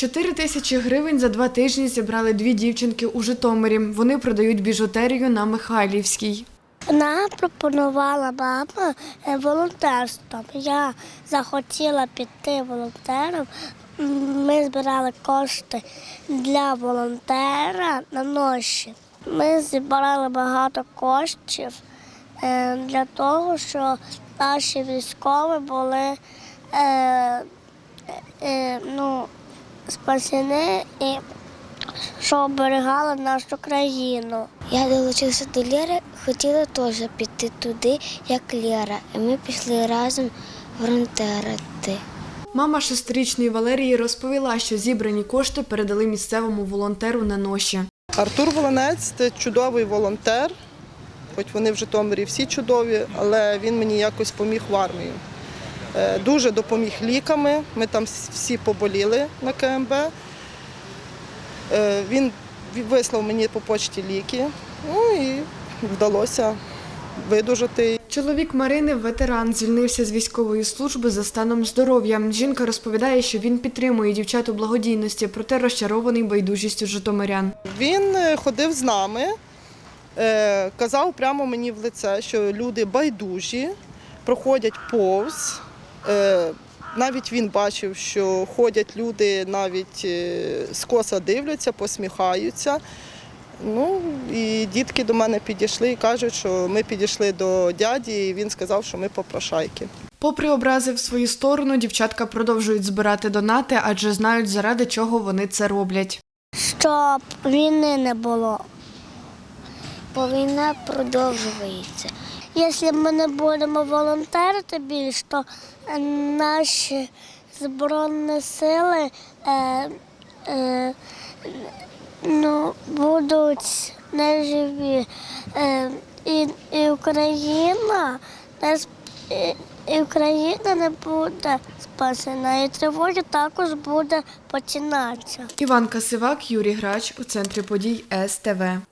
Чотири тисячі гривень за два тижні зібрали дві дівчинки у Житомирі. Вони продають біжутерію на Михайлівській. Вона пропонувала мама е, волонтерством. Я захотіла піти волонтером. Ми збирали кошти для волонтера на ноші. Ми зібрали багато коштів е, для того, щоб наші військові були е, ну, спасені і що оберігали нашу країну. Я долучилася до Лєри, хотіла теж піти туди, як Лєра. І ми пішли разом волонтерити. Мама шестирічної Валерії розповіла, що зібрані кошти передали місцевому волонтеру на ноші. Артур Волонець це чудовий волонтер, хоч вони в Житомирі всі чудові, але він мені якось поміг в армію. Е, Дуже допоміг ліками. Ми там всі поболіли на КМБ. Е, Він вислав мені по почті ліки, ну і вдалося видужати. Чоловік Марини, ветеран, звільнився з військової служби за станом здоров'я. Жінка розповідає, що він підтримує дівчат у благодійності, проте розчарований байдужістю житомирян. Він е, ходив з нами, казав прямо мені в лице, що люди байдужі, проходять повз. Е, Навіть він бачив, що ходять люди, навіть е, скоса дивляться, посміхаються. Ну і дітки до мене підійшли і кажуть, що ми підійшли до дяді, і він сказав, що ми попрошайки. Попри образи в свою сторону, дівчатка продовжують збирати донати, адже знають, заради чого вони це роблять. Щоб війни не було. Бо війна продовжується. Якщо ми не будемо волонтерити більш, то е, наші збройні сили е, е, ну, будуть неживі. Е, і, і Україна не і, і Україна не буде спасена, і тривога також буде починатися. Іван Касивак, Юрій Грач у центрі подій СТВ.